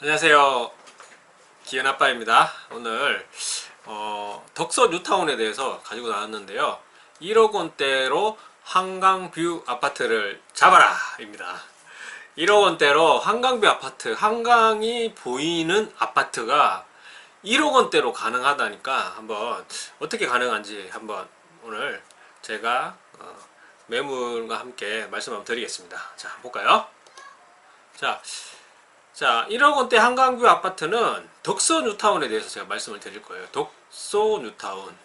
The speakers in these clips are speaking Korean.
안녕하세요. 기현아빠입니다. 오늘 어, 덕서 뉴타운에 대해서 가지고 나왔는데요. 1억 원대로 한강뷰 아파트를 잡아라! 입니다. 1억 원대로 한강뷰 아파트, 한강이 보이는 아파트가 1억 원대로 가능하다니까 한번 어떻게 가능한지 한번 오늘 제가 어, 매물과 함께 말씀 한번 드리겠습니다. 자, 볼까요? 자, 자, 1억 원대 한강뷰 아파트는 덕서 뉴타운에 대해서 제가 말씀을 드릴 거예요. 덕소 뉴타운.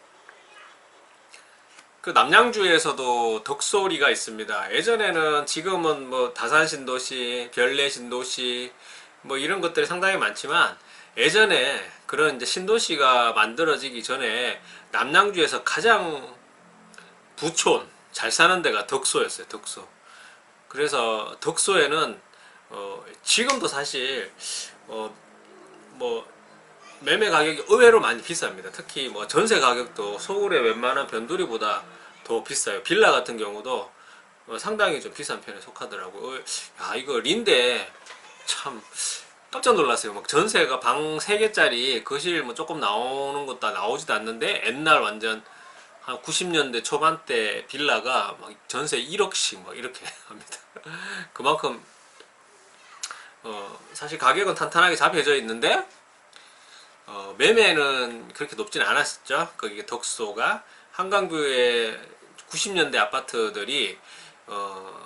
그 남양주에서도 덕소리가 있습니다. 예전에는 지금은 뭐 다산 신도시, 별내 신도시 뭐 이런 것들이 상당히 많지만 예전에 그런 이제 신도시가 만들어지기 전에 남양주에서 가장 부촌 잘 사는 데가 덕소였어요. 덕소. 그래서 덕소에는 어, 지금도 사실 어, 뭐 매매 가격이 의외로 많이 비쌉니다. 특히 뭐 전세 가격도 서울의 웬만한 변두리보다 더 비싸요. 빌라 같은 경우도 어, 상당히 좀 비싼 편에 속하더라고요. 어, 야 이거 린데 참 깜짝 놀랐어요. 막 전세가 방 3개짜리 거실 뭐 조금 나오는 것도 나오지도 않는데 옛날 완전 한 90년대 초반대 빌라가 막 전세 1억씩 막 이렇게 합니다. 그만큼 어, 사실 가격은 탄탄하게 잡혀져 있는데 어, 매매는 그렇게 높지는 않았었죠. 거기 덕소가 한강뷰의 90년대 아파트들이 어,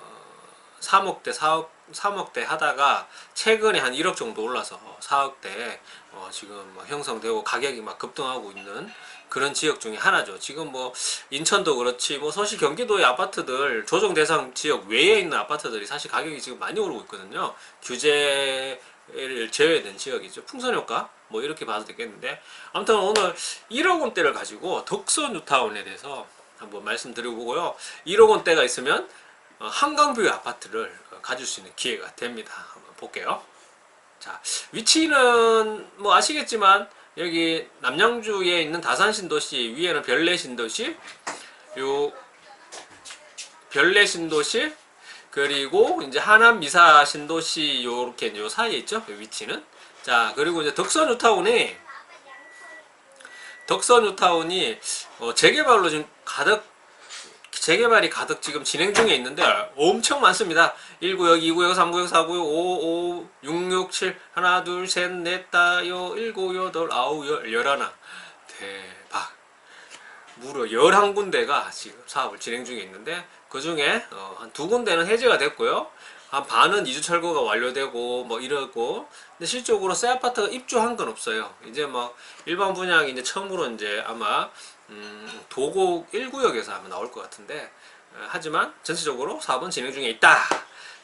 3억대, 4억, 3억대 하다가 최근에 한 1억 정도 올라서 4억대 어, 지금 뭐 형성되고 가격이 막 급등하고 있는 그런 지역 중에 하나죠. 지금 뭐 인천도 그렇지 뭐 서울 경기도의 아파트들 조정 대상 지역 외에 있는 아파트들이 사실 가격이 지금 많이 오르고 있거든요. 규제를 제외된 지역이죠. 풍선 효과 뭐 이렇게 봐도 되겠는데 아무튼 오늘 1억 원대를 가지고 덕서 뉴타운에 대해서 한번 말씀드려보고요. 1억 원대가 있으면 어, 한강뷰 아파트를 어, 가질 수 있는 기회가 됩니다. 한번 볼게요. 자 위치는 뭐 아시겠지만 여기 남양주에 있는 다산 신도시 위에는 별내 신도시 요 별내 신도시 그리고 이제 하남 미사 신도시 요렇게 요 사이에 있죠 요 위치는 자 그리고 이제 덕선 뉴타운이 덕선 뉴타운이 어, 재개발로 지금 가득 재개발이 가득 지금 진행 중에 있는데 엄청 많습니다. 1구역, 2구역, 3구역, 4구역, 5, 5, 6, 6, 7 하나, 둘, 셋, 넷, 다, 여, 일곱, 여덟, 아홉, 열, 열하나 대박 무려 11군데가 지금 사업을 진행 중에 있는데 그 중에 어, 한두 군데는 해제가 됐고요. 한 반은 이주 철거가 완료되고 뭐 이러고 근데 실적으로 새 아파트가 입주한 건 없어요. 이제 뭐 일반 분양이 이제 처음으로 이제 아마 음, 도곡 1구역에서 아마 나올 것 같은데 어, 하지만 전체적으로 사업은 진행 중에 있다.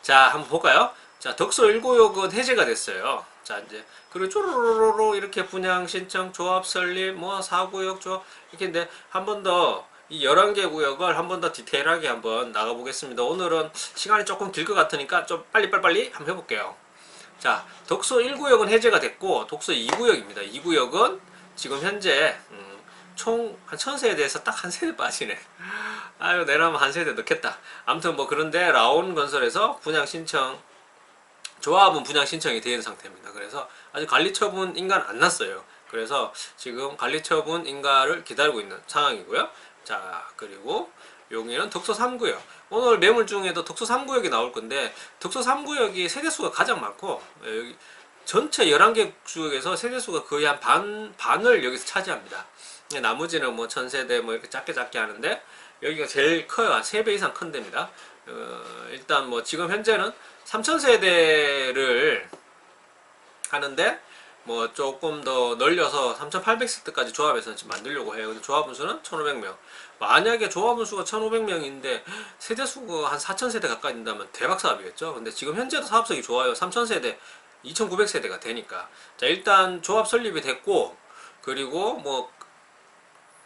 자 한번 볼까요? 자 덕서 1구역은 해제가 됐어요. 자 이제 그리고 쪼로로로 이렇게 분양 신청 조합 설립 뭐 4구역 조합 이렇게 인데 한 번 더 이 11개 구역을 한 번 더 디테일하게 한번 나가 보겠습니다. 오늘은 시간이 조금 길 것 같으니까 좀 빨리 빨리 빨리 한번 해볼게요. 자 덕서 1구역은 해제가 됐고 독서 2구역입니다. 2구역은 지금 현재 음, 총한 천세대에서 딱 한 세대 빠지네. 아유 내라면 한 세대 넣겠다. 아무튼 뭐 그런데 라온 건설에서 분양 신청 조합은 분양 신청이 있는 상태입니다. 그래서 아직 관리 처분 인가는 안 났어요. 그래서 지금 관리 처분 인가를 기다리고 있는 상황이고요. 자 그리고 여기는 덕소 3구역. 오늘 매물 중에도 덕소 3구역이 나올 건데 덕소 3구역이 세대수가 가장 많고 여기 전체 11개 구역에서 세대수가 거의 한 반, 반을 여기서 차지합니다. 나머지는 뭐 천세대 뭐 이렇게 작게 작게 하는데 여기가 제일 커요. 한 3배 이상 큰 데입니다. 어, 일단 뭐 지금 현재는 3000세대를 하는데 뭐 조금 더 늘려서 3800세대까지 조합해서 지금 만들려고 해요. 근데 조합원 수는 1500명. 만약에 조합원 수가 1500명인데 세대 수가 한 4000세대 가까이 된다면 대박 사업이겠죠. 근데 지금 현재도 사업성이 좋아요. 3000세대, 2900세대가 되니까. 자, 일단 조합 설립이 됐고 그리고 뭐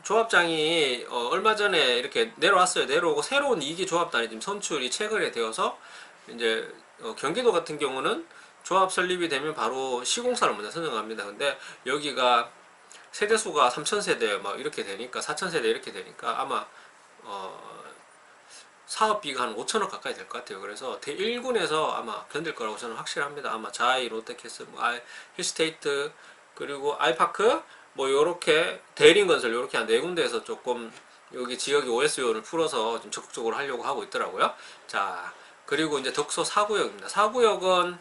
조합장이 어, 얼마 전에 이렇게 내려왔어요. 내려오고 새로운 2기 조합단이 지금 선출이 최근에 되어서 이제 어, 경기도 같은 경우는 조합 설립이 되면 바로 시공사를 먼저 선정합니다. 근데 여기가 세대수가 3,000세대 막 이렇게 되니까 4,000세대 이렇게 되니까 아마 어, 사업비가 한 5천억 가까이 될 것 같아요. 그래서 대1군에서 아마 견딜 거라고 저는 확실합니다. 아마 자이, 롯데캐슬, 뭐 아이, 힐스테이트 그리고 아이파크 뭐 요렇게 대림건설 요렇게 한 네 군데에서 조금 여기 지역의 OS 요원을 풀어서 좀 적극적으로 하려고 하고 있더라고요. 자 그리고 이제 덕소 4구역입니다. 4구역은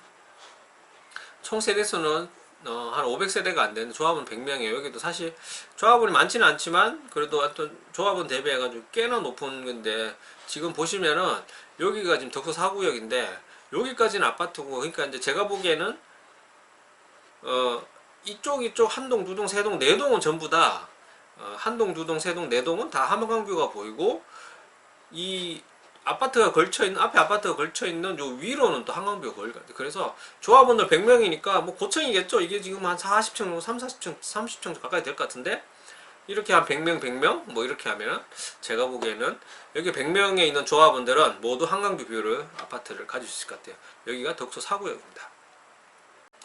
총 세대수는 어, 한 500세대가 안 되는 조합은 100명이에요. 여기도 사실 조합원이 많지는 않지만 그래도 하여튼 조합원 대비해가지고 꽤나 높은 건데 지금 보시면은 여기가 지금 덕소 4구역인데 여기까지는 아파트고 그러니까 이제 제가 보기에는 어 이쪽 이쪽 한 동, 두 동, 세 동, 네 동은 전부 다 어, 한 동, 두 동, 세 동, 네 동은 다 함광뷰가 보이고 이 아파트가 걸쳐 있는 앞에 아파트가 걸쳐 있는 요 위로는 또 한강뷰가 걸려. 그래서 조합원들 100명이니까 뭐 고층이겠죠. 이게 지금 한 40층, 3, 40층, 30층 가까이 될 것 같은데 이렇게 한 100명, 100명 뭐 이렇게 하면 제가 보기에는 여기 100명에 있는 조합원들은 모두 한강뷰 뷰를 아파트를 가질 수 있을 것 같아요. 여기가 덕소 4구역입니다.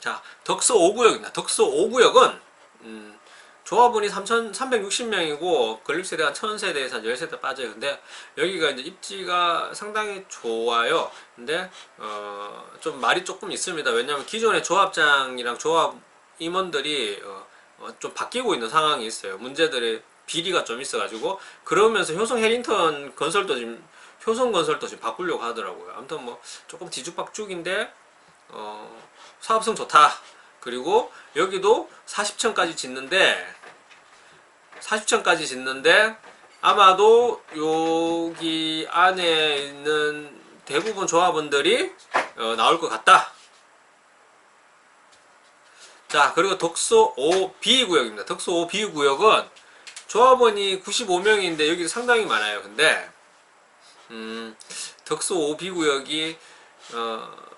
자, 덕소 5구역입니다. 덕소 5구역은 음, 조합원이 3,360명이고 건립세대가 한 1,000세대에서 한 10세대 빠져요. 근데 여기가 이제 입지가 상당히 좋아요. 근데 어, 좀 말이 조금 있습니다. 왜냐하면 기존의 조합장이랑 조합 임원들이 어, 어, 좀 바뀌고 있는 상황이 있어요. 문제들의 비리가 좀 있어가지고 그러면서 효성 해링턴 건설도 지금 효성 건설도 지금 바꾸려고 하더라고요. 아무튼 뭐 조금 뒤죽박죽인데 어, 사업성 좋다. 그리고 여기도 40층까지 짓는데 40층까지 짓는데 아마도 여기 안에 있는 대부분 조합원들이 어, 나올 것 같다. 자 그리고 덕소 5B 구역입니다. 덕소 5B 구역은 조합원이 95명인데 여기 상당히 많아요. 근데 음, 덕소 5B 구역이 어,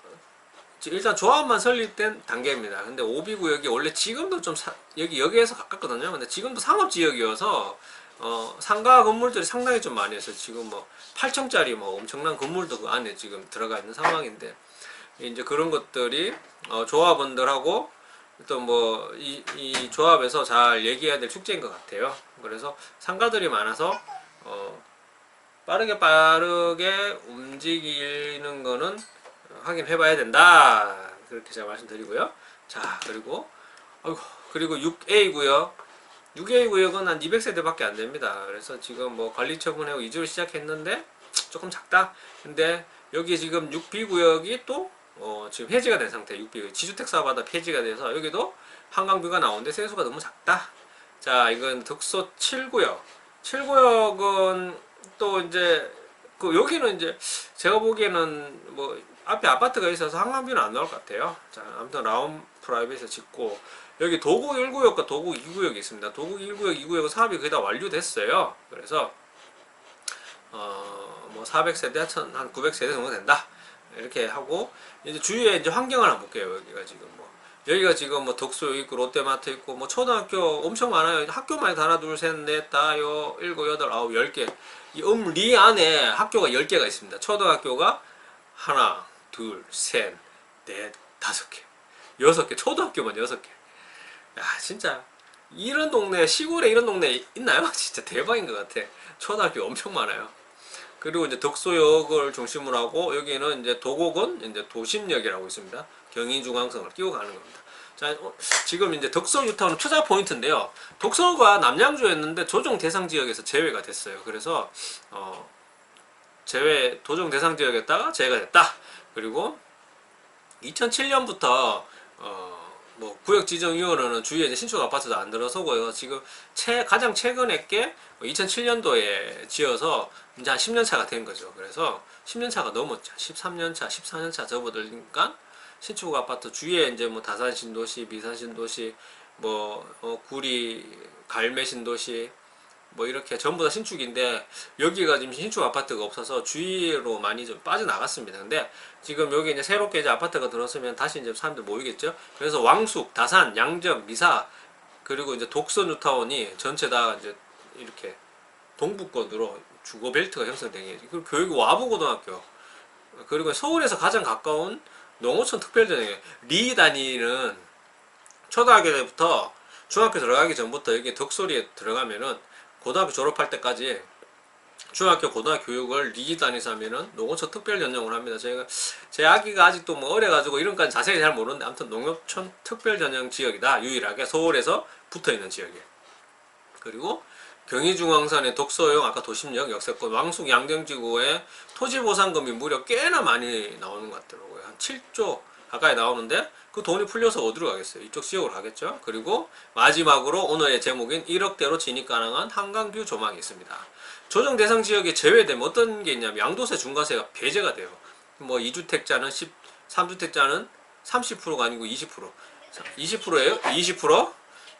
일단 조합만 설립된 단계입니다. 근데 오비 구역이 원래 지금도 좀 사- 여기 여기에서 가깝거든요. 근데 지금도 상업 지역이어서 어, 상가 건물들이 상당히 좀 많이 있어요. 지금 뭐 8층짜리 뭐 엄청난 건물도 그 안에 지금 들어가 있는 상황인데 이제 그런 것들이 어, 조합원들하고 또 뭐이 이 조합에서 잘 얘기해야 될 축제인 것 같아요. 그래서 상가들이 많아서 어, 빠르게 빠르게 움직이는 거는 확인해 봐야 된다. 그렇게 제가 말씀드리고요. 자, 그리고 아이고, 그리고 6A 구역. 6A 구역은 한 200세대밖에 안 됩니다. 그래서 지금 뭐 관리 처분하고 이주를 시작했는데 조금 작다. 근데 여기 지금 6B 구역이 또 어, 지금 해지가 된 상태. 6B 지주택 사업하다 폐지가 돼서 여기도 한강뷰가 나오는데 세수가 너무 작다. 자, 이건 덕소 7구역. 7구역은 또 이제 그 여기는 이제 제가 보기에는 뭐 앞에 아파트가 있어서 한강뷰는 안 나올 것 같아요. 자, 아무튼 라운 프라이빗에 짓고 여기 도곡 1구역과 도곡 2구역이 있습니다. 도곡 1구역, 2구역은 사업이 거의 다 완료됐어요. 그래서 어 뭐 400세대 한 900세대 정도 된다. 이렇게 하고 이제 주위에 이제 환경을 한번 볼게요. 여기가 지금 뭐 여기가 지금 뭐 덕소 있고 롯데마트 있고 뭐 초등학교 엄청 많아요. 학교만 하나 둘셋넷 다여 일곱 여덟 아홉 열 개. 이 음리 안에 학교가 열 개가 있습니다. 초등학교가 하나 둘, 셋, 넷, 다섯 개, 여섯 개, 초등학교만 여섯 개. 야, 진짜 이런 동네 시골에 이런 동네 있나요? 진짜 대박인 것 같아. 초등학교 엄청 많아요. 그리고 이제 덕소역을 중심으로 하고 여기는 이제 도곡은 이제 도심역이라고 있습니다. 경인중앙선을 끼고 가는 겁니다. 자, 어, 지금 이제 덕소 유타운 투자 포인트인데요. 덕소가 남양주였는데 조정 대상 지역에서 제외가 됐어요. 그래서 어, 제외 도정 대상 지역에다가 제외가 됐다. 그리고 2007년부터 어 뭐 구역 지정 위원회는 주위에 이제 신축 아파트도 안 들어서고요. 지금 최 가장 최근에 게 2007년도에 지어서 이제 한 10년 차가 된 거죠. 그래서 10년 차가 넘었죠. 13년 차, 14년 차 접어들니까 신축 아파트 주위에 이제 뭐 다산 신도시, 미산 신도시, 뭐 어, 구리 갈매 신도시 뭐 이렇게 전부 다 신축인데 여기가 지금 신축 아파트가 없어서 주위로 많이 좀 빠져나갔습니다. 근데 지금 여기 이제 새롭게 이제 아파트가 들어서면 다시 이제 사람들 모이겠죠. 그래서 왕숙, 다산, 양정, 미사 그리고 이제 독서 뉴타운이 전체 다 이제 이렇게 동부권으로 주거 벨트가 형성되게 그리고 교육 와부고등학교 그리고 서울에서 가장 가까운 농어촌 특별전형에 리 다니는 초등학교 때부터 중학교 들어가기 전부터 여기 덕소리에 들어가면은 고등학교 졸업할 때까지 중학교 고등학교 교육을 리기 단위에서 하면은 농어촌 특별 전형을 합니다. 저희가 제 아기가 아직도 뭐 어려가지고 이런 건 자세히 잘 모르는데 아무튼 농어촌 특별 전형 지역이다. 유일하게 서울에서 붙어 있는 지역이에요. 그리고 경의중앙선의 독서용 아까 도심역 역세권 왕숙 양정지구에 토지보상금이 무려 꽤나 많이 나오는 것 같더라고요. 한 7조 가까이 나오는데 그 돈이 풀려서 어디로 가겠어요? 이쪽 지역으로 가겠죠. 그리고 마지막으로 오늘의 제목인 1억대로 진입 가능한 한강뷰 조망이 있습니다. 조정 대상 지역에 제외되면 어떤 게 있냐면 양도세 중과세가 배제가 돼요. 뭐 2주택자는 10, 3주택자는 30%가 아니고 20%. 20%예요? 20%?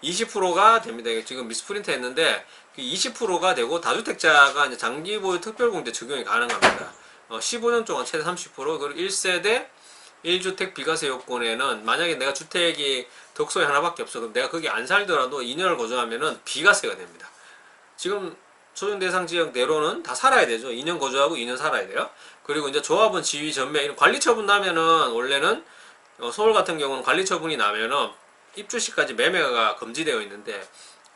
20%가 됩니다. 지금 미스프린트 했는데 20%가 되고 다주택자가 장기 보유 특별공제 적용이 가능합니다. 어, 15년 동안 최대 30% 그리고 1세대 1주택 비과세 요건에는 만약에 내가 주택이 덕소에 하나밖에 없어 그럼 내가 거기 안 살더라도 2년을 거주하면은 비과세가 됩니다. 지금 소정 대상 지역 내로는 다 살아야 되죠. 2년 거주하고 2년 살아야 돼요. 그리고 이제 조합원 지위 전매 이런 관리 처분 나면은 원래는 어, 서울 같은 경우는 관리 처분이 나면은 입주 시까지 매매가 금지되어 있는데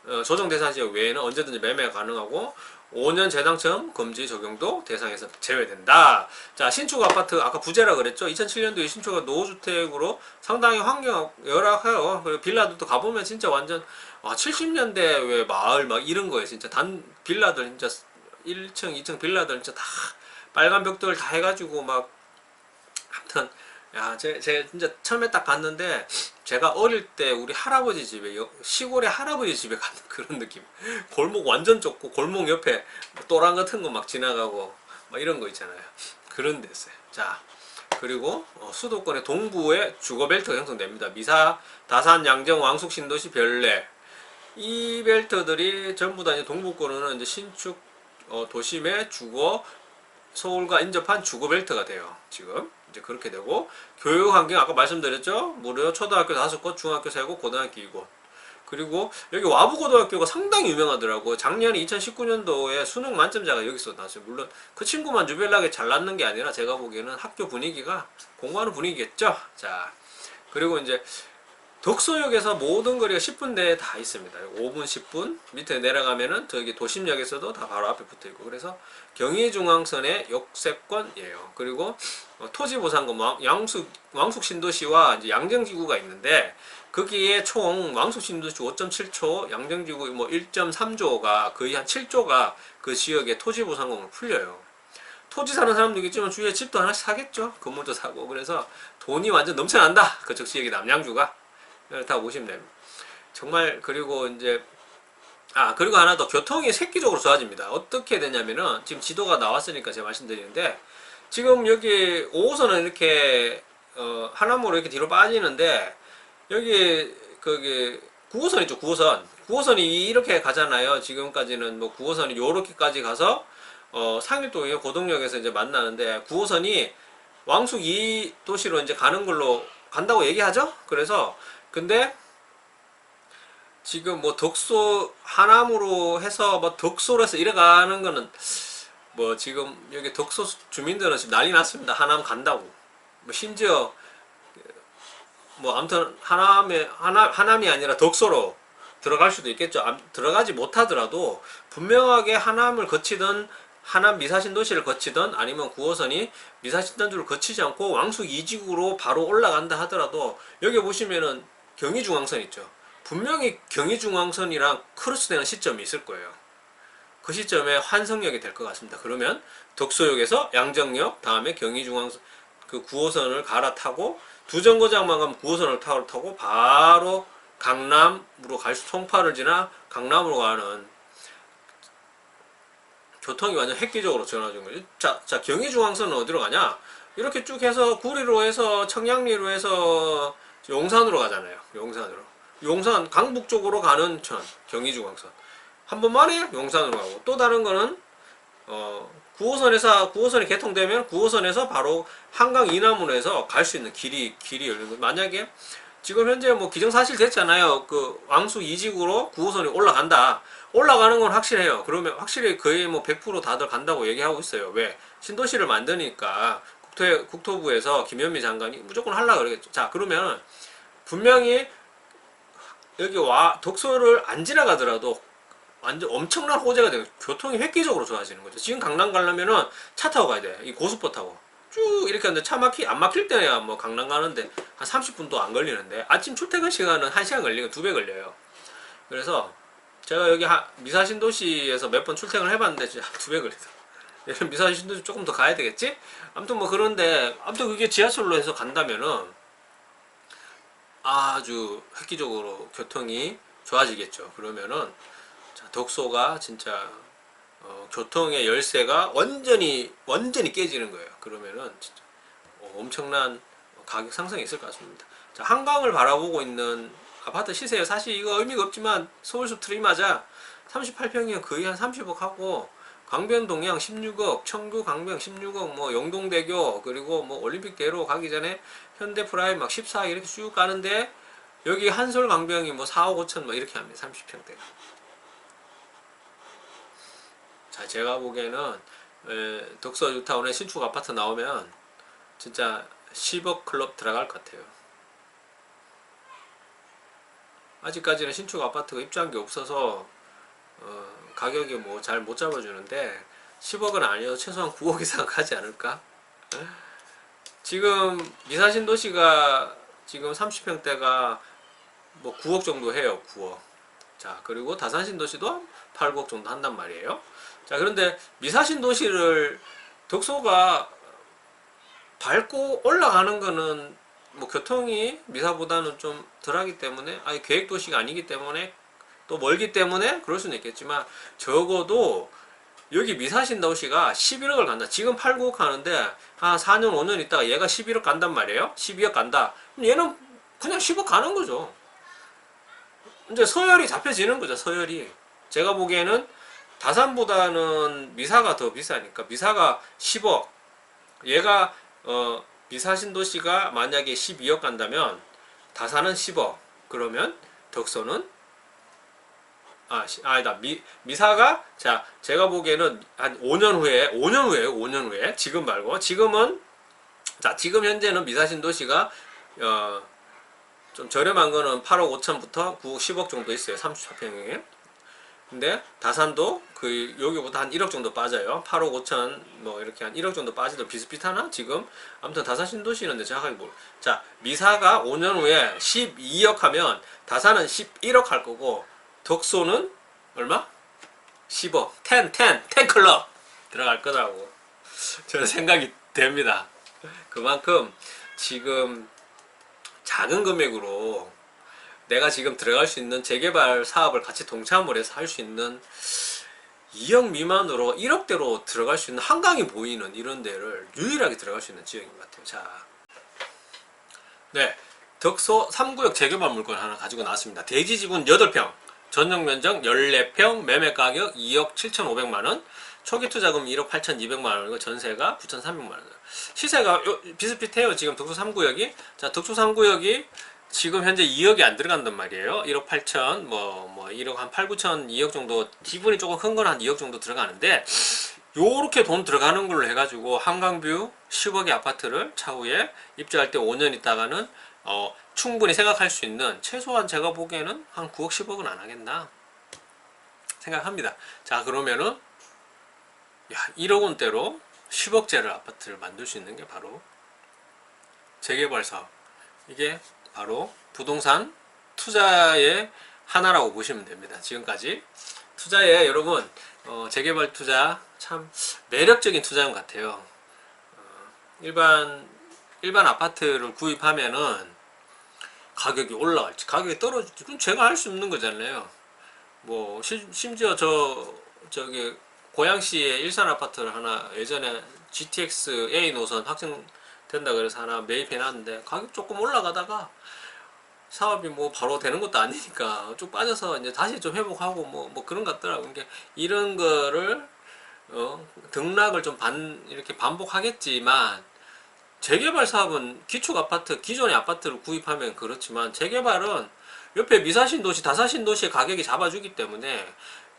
어, 조정 대상 지역 외에는 언제든지 매매가 가능하고 5년 재당첨 금지 적용도 대상에서 제외된다. 자 신축 아파트 아까 부재라 그랬죠. 2007년도에 신축가 노후주택으로 상당히 환경 열악해요. 그리고 빌라들도 가보면 진짜 완전 아 70년대 왜 마을 막 이런 거예요. 진짜 단 빌라들 진짜 1층 2층 빌라들 진짜 다 빨간 벽돌 다 해가지고 막 아무튼 야, 제, 제 진짜 처음에 딱 갔는데 제가 어릴 때 우리 할아버지 집에 여- 시골의 할아버지 집에 가는 그런 느낌. 골목 완전 좁고 골목 옆에 또랑 같은 거 막 지나가고 막 이런 거 있잖아요. 그런 데였어요. 자, 그리고 어, 수도권의 동부에 주거벨트가 형성됩니다. 미사, 다산, 양정, 왕숙, 신도시, 별내 이 벨트들이 전부 다 이제 동부권은 이제 신축 어, 도심의 주거 서울과 인접한 주거 벨트가 돼요. 지금 이제 그렇게 되고 교육 환경 아까 말씀드렸죠. 무려 초등학교 다섯 곳, 중학교 세 곳, 고등학교 이곳. 그리고 여기 와부고등학교가 상당히 유명하더라고요. 작년에 2019년도에 수능 만점자가 여기서 나왔어요. 물론 그 친구만 유별나게 잘났는 게 아니라 제가 보기에는 학교 분위기가 공부하는 분위기겠죠. 자, 그리고 이제 덕소역에서 모든 거리가 10분 내에 다 있습니다. 5분, 10분 밑에 내려가면은 저기 도심역에서도 다 바로 앞에 붙어 있고 그래서 경의중앙선의 역세권이에요. 그리고 어, 토지보상금 왕- 양숙 왕숙 신도시와 이제 양정지구가 있는데 거기에 총 왕숙 신도시 5.7초, 양정지구 뭐 1.3조가 거의 한 7조가 그 지역에 토지보상금을 풀려요. 토지 사는 사람도 있겠지만 주위에 집도 하나씩 사겠죠. 건물도 사고 그래서 돈이 완전 넘쳐난다. 그쪽 지역이 남양주가 다 보시면 됩니다. 정말 그리고 이제 아 그리고 하나 더 교통이 획기적으로 좋아집니다. 어떻게 되냐면은 지금 지도가 나왔으니까 제가 말씀드리는데 지금 여기 5호선은 이렇게 어, 하남으로 이렇게 뒤로 빠지는데 여기 거기 9호선 있죠 9호선 9호선이 이렇게 가잖아요. 지금까지는 뭐 9호선이 요렇게까지 가서 어, 상일동에 고동역에서 이제 만나는데 9호선이 왕숙 2 도시로 이제 가는 걸로 간다고 얘기하죠. 그래서 근데 지금 뭐 덕소 하남으로 해서 뭐 덕소로 해서 이래가는 거는 뭐 지금 여기 덕소 주민들은 지금 난리 났습니다. 하남 간다고. 뭐 심지어 뭐 아무튼 하남에 하남 하남이 아니라 덕소로 들어갈 수도 있겠죠. 암- 들어가지 못하더라도 분명하게 하남을 거치던 하남 미사신도시를 거치던 아니면 9호선이 미사신단주를 거치지 않고 왕숙 이지구로 바로 올라간다 하더라도 여기 보시면은 경의중앙선 있죠. 분명히 경의중앙선이랑 크로스되는 시점이 있을 거예요. 그 시점에 환성역이 될 것 같습니다. 그러면 덕소역에서 양정역, 다음에 경의중앙선 그 9호선을 갈아타고 두 정거장만 가면 9호선을 타고, 타고 바로 강남으로 갈 수, 송파를 지나 강남으로 가는 교통이 완전 획기적으로 전환된 거죠. 자, 자 경의중앙선은 어디로 가냐? 이렇게 쭉 해서 구리로 해서 청량리로 해서 용산으로 가잖아요. 용산으로. 용산 강북 쪽으로 가는 천 경의중앙선. 한 번만에 용산으로 가고 또 다른 거는 어 9호선에서 9호선이 개통되면 9호선에서 바로 한강 이남으로 해서 갈 수 있는 길이 길이 열리는 거예요. 만약에 지금 현재 뭐 기정사실 됐잖아요. 그 왕수 이직으로 9호선이 올라간다. 올라가는 건 확실해요. 그러면 확실히 거의 뭐 100% 다들 간다고 얘기하고 있어요. 왜? 신도시를 만드니까 국토, 국토부에서 김현미 장관이 무조건 하려고 그러겠죠. 자, 그러면 분명히 여기 와, 독서를 안 지나가더라도 완전 엄청난 호재가 되고 교통이 획기적으로 좋아지는 거죠. 지금 강남 가려면은 차 타고 가야 돼. 이 고속버 타고. 쭉 이렇게 하는데 차 막히 안 막힐 때야 뭐 강남 가는데 한 30분도 안 걸리는데 아침 출퇴근 시간은 1시간 걸리고 2배 걸려요. 그래서 제가 여기 하- 미사신도시에서 몇 번 출퇴근을 해봤는데 진짜 두배 걸리더라고요. 얘는 미사신도시 조금 더 가야 되겠지? 아무튼 뭐 그런데 아무튼 그게 지하철로 해서 간다면은 아주 획기적으로 교통이 좋아지겠죠. 그러면은 자, 덕소가 진짜 어, 교통의 열쇠가 완전히 완전히 깨지는 거예요. 그러면은 진짜 어, 엄청난 가격 상승이 있을 것 같습니다. 자, 한강을 바라보고 있는 아파트 시세요. 사실 이거 의미가 없지만 서울숲 트림하자 38평이면 거의 한 30억 하고 강변 동양 16억, 청구 강변 16억, 뭐 영동대교 그리고 뭐 올림픽대로 가기 전에 현대 프라임 막 14억 이렇게 쭉 가는데 여기 한솔 강변이 뭐 4억 5천 뭐 이렇게 합니다. 30평대가. 자, 제가 보기에는 에, 덕서 뉴타운에 신축 아파트 나오면 진짜 10억 클럽 들어갈 것 같아요. 아직까지는 신축 아파트가 입주한 게 없어서 어, 가격이 뭐 잘 못 잡아주는데 10억은 아니어도 최소한 9억 이상 가지 않을까? 지금 미사신 도시가 지금 30평대가 뭐 9억 정도 해요. 9억. 자 그리고 다산신 도시도 8, 9억 정도 한단 말이에요. 자 그런데 미사신 도시를 덕소가 밟고 올라가는 거는 뭐 교통이 미사보다는 좀 덜하기 때문에 아니 계획 도시가 아니기 때문에 또 멀기 때문에 그럴 수는 있겠지만 적어도 여기 미사신 도시가 11억을 간다. 지금 8, 9억 하는데 한 4년, 5년 있다가 얘가 11억 간단 말이에요. 12억 간다. 얘는 그냥 10억 가는 거죠. 이제 서열이 잡혀지는 거죠. 서열이. 제가 보기에는 다산보다는 미사가 더 비싸니까 미사가 10억. 얘가 어 미사 신 도시가 만약에 12억 간다면 다산은 10억. 그러면 덕소는 아, 시- 아니다. 미, 미사가, 자, 제가 보기에는 한 5년 후에, 5년 후에, 5년 후에, 지금 말고, 지금은, 자, 지금 현재는 미사 신 도시가, 어, 좀 저렴한 거는 8억 5천부터 9억 10억 정도 있어요. 34평에. 근데 다산도 그 여기보다 한 1억 정도 빠져요. 8억 5천 뭐 이렇게 한 1억 정도 빠지도 비슷비슷하나 지금 아무튼 다산 신도시는데 정확하게 모르. 자 미사가 5년 후에 12억 하면 다산은 11억 할 거고 덕소는 얼마? 10억. 10, 10, 10 클럽 들어갈 거라고 저는 생각이 됩니다. 그만큼 지금 작은 금액으로 내가 지금 들어갈 수 있는 재개발 사업을 같이 동참을 해서 할 수 있는 2억 미만으로 1억대로 들어갈 수 있는 한강이 보이는 이런 데를 유일하게 들어갈 수 있는 지역인 것 같아요. 자, 네, 덕소 3구역 재개발 물건 하나 가지고 나왔습니다. 대지 지분 8평, 전용 면적 14평, 매매 가격 2억 7,500만 원, 초기 투자금 1억 8,200만 원이고 전세가 9,300만 원. 시세가 요- 비슷비슷해요. 지금 덕소 3구역이. 자, 덕소 3구역이 지금 현재 2억이 안 들어간단 말이에요. 1억 8천, 뭐, 뭐, 1억 한 8, 9천, 2억 정도, 지분이 조금 큰 건 한 2억 정도 들어가는데, 요렇게 돈 들어가는 걸로 해가지고, 한강뷰 10억의 아파트를 차후에 입주할 때 5년 있다가는, 어, 충분히 생각할 수 있는, 최소한 제가 보기에는 한 9억, 10억은 안 하겠나. 생각합니다. 자, 그러면은, 야, 1억 원대로 10억짜리 아파트를 만들 수 있는 게 바로 재개발 사업. 이게 바로 부동산 투자의 하나라고 보시면 됩니다. 지금까지 투자에 여러분 어, 재개발 투자 참 매력적인 투자인 것 같아요. 어, 일반 일반 아파트를 구입하면은 가격이 올라갈지 가격이 떨어질지 그건 제가 할 수 없는 거잖아요. 뭐 시- 심지어 저 저기 고양시에 일산 아파트를 하나 예전에 GTX A 노선 확정 된다 그래서 하나 매입해 놨는데 가격 조금 올라가다가 사업이 뭐 바로 되는 것도 아니니까 쭉 빠져서 이제 다시 좀 회복하고 뭐, 뭐 그런 것 같더라고. 그러니까 이런 거를 어, 등락을 좀 반, 이렇게 반복하겠지만 재개발 사업은 기축 아파트, 기존의 아파트를 구입하면 그렇지만 재개발은 옆에 미사신 도시, 다사신 도시의 가격이 잡아주기 때문에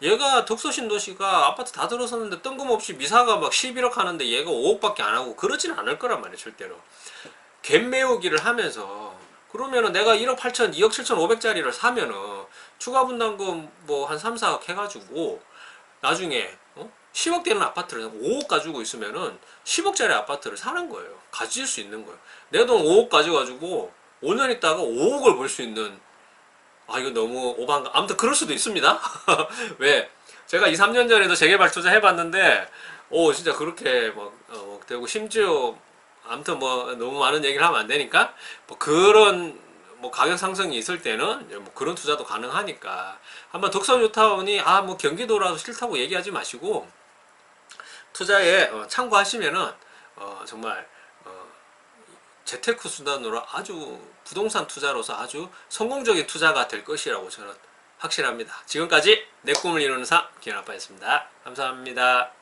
얘가 덕소신 도시가 아파트 다 들어섰는데 뜬금없이 미사가 막 11억 하는데 얘가 5억밖에 안 하고 그러진 않을 거란 말이에요, 절대로. 갭 메우기를 하면서 그러면은 내가 1억 8천, 2억 7천 5백짜리를 사면은 추가 분담금 뭐 한 3, 4억 해가지고 나중에 어? 10억 되는 아파트를 5억 가지고 있으면은 10억짜리 아파트를 사는 거예요. 가질 수 있는 거예요. 내 돈 5억 가져가지고 5년 있다가 5억을 벌 수 있는 아 이거 너무 오반가 아무튼 그럴 수도 있습니다. 왜 제가 2, 3년 전에도 재개발 투자 해봤는데 오 진짜 그렇게 막 어, 뭐 되고 심지어 아무튼 뭐 너무 많은 얘기를 하면 안 되니까 뭐 그런 뭐 가격 상승이 있을 때는 뭐 그런 투자도 가능하니까 한번 덕선 뉴타운이 아 뭐 경기도라서 싫다고 얘기하지 마시고 투자에 어, 참고하시면은 어, 정말 어, 재테크 수단으로 아주 부동산 투자로서 아주 성공적인 투자가 될 것이라고 저는 확신합니다. 지금까지 내 꿈을 이루는 삶 기현아빠였습니다. 감사합니다.